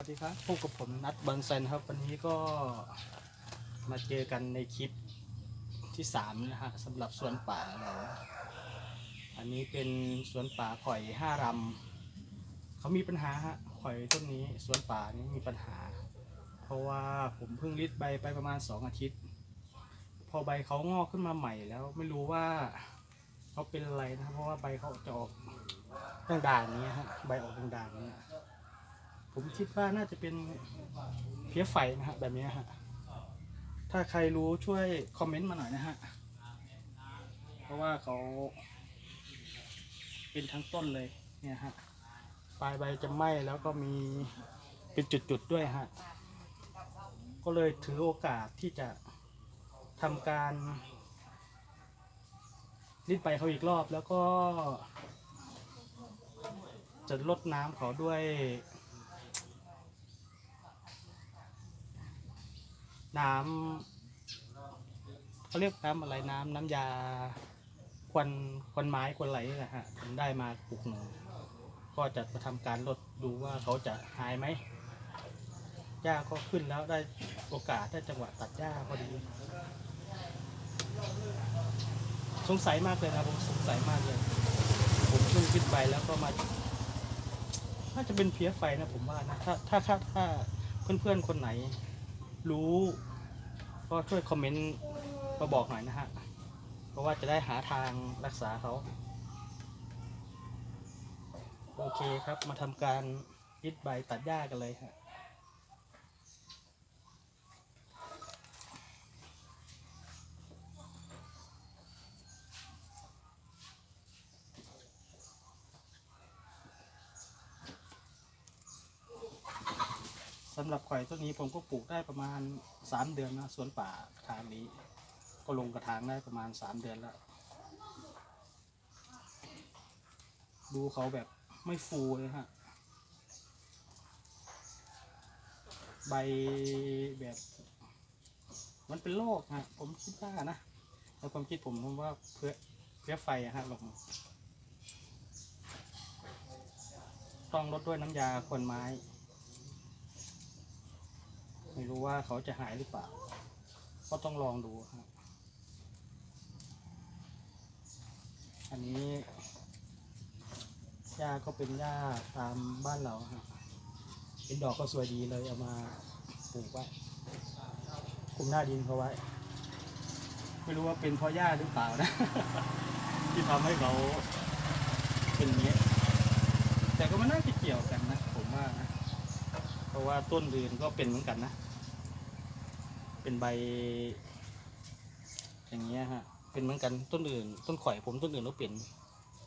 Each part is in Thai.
สวัสดีครับพบกับผมนัดบางไซนครับ วันนี้ก็มาเจอกันในคลิปที่สามนะฮะสำหรับสวนป่าเราอันนี้เป็นสวนป่าข่อยห้ารำเขามีปัญหาฮะข่อยต้นนี้สวนป่านี้มีปัญหา เพราะว่าผมเพิ่งริดใบไปประมาณสองอาทิตย์ พอใบเขางอกขึ้นมาใหม่แล้วไม่รู้ว่าเขาเป็นอะไรนะเพราะว่าใบเขาจะออกด่างๆอย่างเงี้ฮะใบออกด่างๆอย่างเงี้ ผมคิดว่าน่าจะเป็นเพี้ยไฟนะฮะแบบนี้ฮะถ้าใครรู้ช่วยคอมเมนต์มาหน่อยนะฮะเพราะว่าเขาเป็นทั้งต้นเลยเนี่ยฮะปลายใบจะไหม้แล้วก็มีเป็นจุดๆด้วยฮะก็เลยถือโอกาสที่จะทำการรีดใบเขาอีกรอบแล้วก็จะลดน้ำเขาด้วย น้ำเขาเรียกน้ำอะไรน้ำน้ำยาควันควันไม้ควันไหลนี่แหละฮะผมได้มาปลูกหนึ่งก็จะมาทำการลดดูว่าเขาจะหายไหมหญ้าก็ขึ้นแล้วได้โอกาสได้จังหวะตัดหญ้าพอดี สงสัยมากเลยนะผมสงสัยมากเลย ผมเพิ่งคิดไปแล้วก็มาน่าจะเป็นเพี้ยไฟนะผมว่านะถ้าถ้าถ้าถ้าเพื่อนๆคนไหน รู้ ก็ช่วยคอมเมนต์มาบอกหน่อยนะฮะ เพราะว่าจะได้หาทางรักษาเขา โอเคครับมาทำการยึดใบตัดหญ้ากันเลยฮะ สำหรับข่อยต้นนี้ผมก็ปลูกได้ประมาณสามเดือนนะสวนป่ากระถางนี้ ก็ลงกระถางได้ประมาณสามเดือนแล้ว ดูเขาแบบไม่ฟูเลยฮะ ใบแบบ มันเป็นโรคฮะ ผมคิดว่านะแล้วความคิดผมผมว่าเพื่อเพื่อไฟอะฮะลงต้องลดด้วยน้ำยาควนไม้ ไม่รู้ว่าเขาจะหายหรือเปล่า ก็ต้องลองดูครับอันนี้หญ้าก็เป็นหญ้าตามบ้านเราฮะเป็นดอกก็สวยดีเลยเอามาปลูกไว้คุมหน้าดินเขาไว้ ไม่รู้ว่าเป็นเพราะหญ้าหรือเปล่านะ ที่ทำให้เขาเป็นอย่างนี้แต่ก็ไม่น่าจะเกี่ยวกันนะ ผมว่านะ เพราะว่าต้นอื่นก็เป็นเหมือนกันนะ เป็นใบ อย่างเงี้ยฮะ เป็นเหมือนกันต้นอื่น ต้นข่อยผมต้นอื่นก็เป็น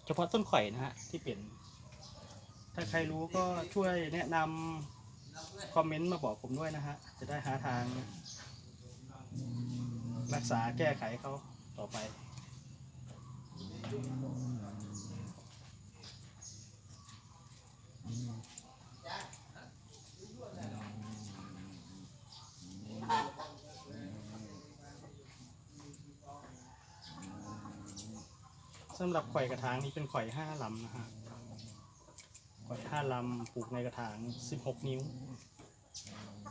เฉพาะต้นข่อยนะฮะที่เป็นถ้าใครรู้ก็ช่วยแนะนำคอมเมนต์มาบอกผมด้วยนะฮะ จะได้หาทาง รักษาแก้ไขเขาต่อไป สำหรับข่อยกระถางนี้เป็นข่อยห้าลำนะฮะข่อยห้าลำปลูกในกระถางสิบหกนิ้ว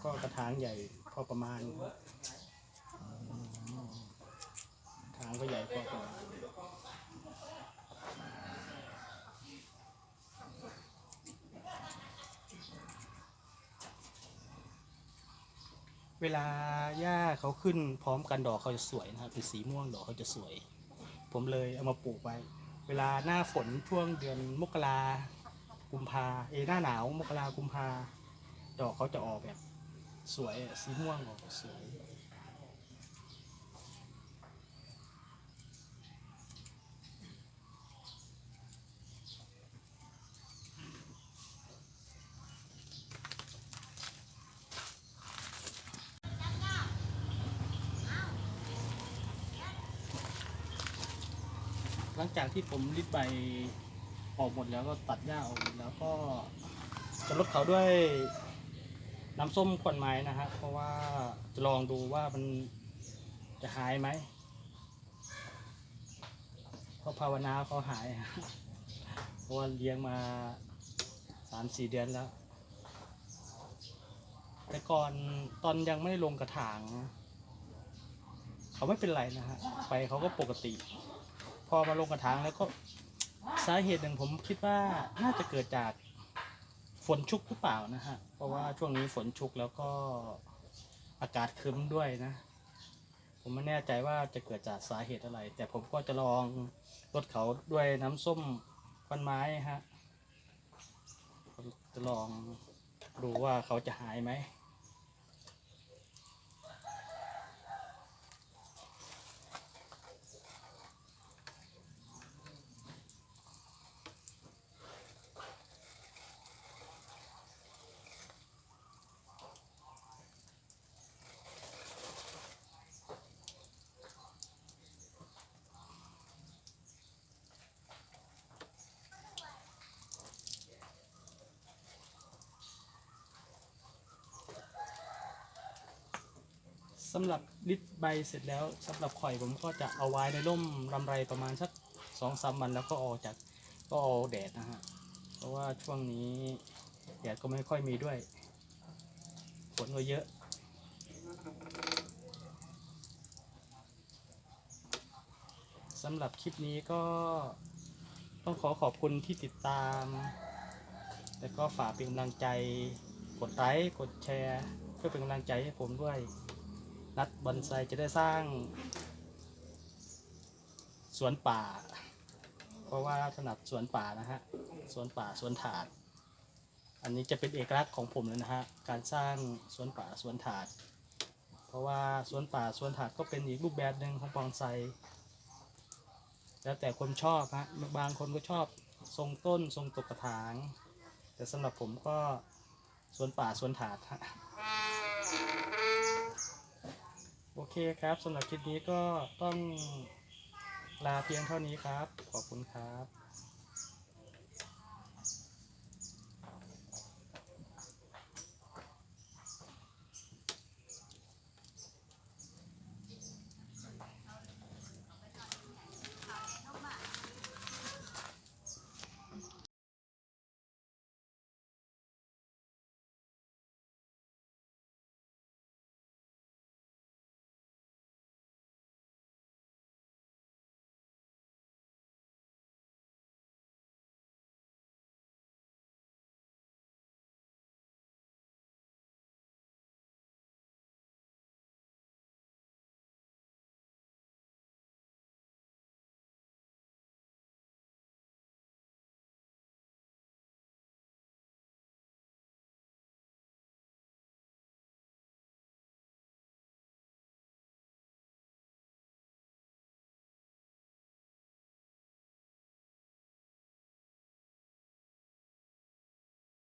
ก็กระถางใหญ่พอประมาณกระถางก็ใหญ่พอประมาณเวลาหญ้าเขาขึ้นพร้อมกันดอกเขาจะสวยนะครับเป็นสีม่วงดอกเขาจะสวย ผมเลยเอามาปลูกไว้ เวลาหน้าฝนช่วงเดือนมกรากุมภาเอหน้าหนาวมกรากุมภาดอกเขาจะออกแบบ สวยอะสีม่วงออกสวย หลังจากที่ผมริดใบออกหมดแล้วก็ตัดหญ้าออกหมดแล้วก็จะลดเขาด้วยน้ำส้มขวดไม้นะฮะเพราะว่าจะลองดูว่ามันจะหายไหมเพราะภาวนาเขาหายฮะเพราะว่าเลี้ยงมาสามสี่เดือนแล้ว แต่ก่อนตอนยังไม่ได้ลงกระถาง เขาไม่เป็นไรนะฮะไปเขาก็ปกติ พอมาลงกระถางแล้วก็สาเหตุหนึ่งผมคิดว่าน่าจะเกิดจากฝนชุกหรือเปล่านะฮะ เพราะว่าช่วงนี้ฝนชุกแล้วก็อากาศครึ้มด้วยนะ ผมไม่แน่ใจว่าจะเกิดจากสาเหตุอะไร แต่ผมก็จะลองลดเขาด้วยน้ำส้มควันไม้ฮะจะลองดูว่าเขาจะหายไหม สำหรับลิดใบเสร็จแล้วสำหรับข่อยผมก็จะเอาไว้ในร่มลำไรประมาณสักสองสามวันแล้วก็ออกจากก็เอาแดดนะฮะ เพราะว่าช่วงนี้แดดก็ไม่ค่อยมีด้วยฝนก็เยอะสำหรับคลิปนี้ก็ต้องขอขอบคุณที่ติดตาม แล้วก็ฝากเป็นกำลังใจ กดไลค์ กดแชร์ เพื่อเป็นกำลังใจให้ผมด้วย นัดบอนไซจะได้สร้าง สวนป่า เพราะว่าถนัดสวนป่านะฮะ สวนป่าสวนถาด อันนี้จะเป็นเอกลักษณ์ของผมเลยนะฮะ การสร้างสวนป่าสวนถาด เพราะว่าสวนป่าสวนถาดก็เป็นอีกรูปแบบหนึ่งของบอนไซ แล้วแต่คนชอบฮะ บางคนก็ชอบทรงต้นทรงตกกระถาง แต่สำหรับผมก็สวนป่าสวนถาดฮะ โอเคครับสำหรับคลิปนี้ก็ต้องลาเพียงเท่านี้ครับ ขอบคุณครับ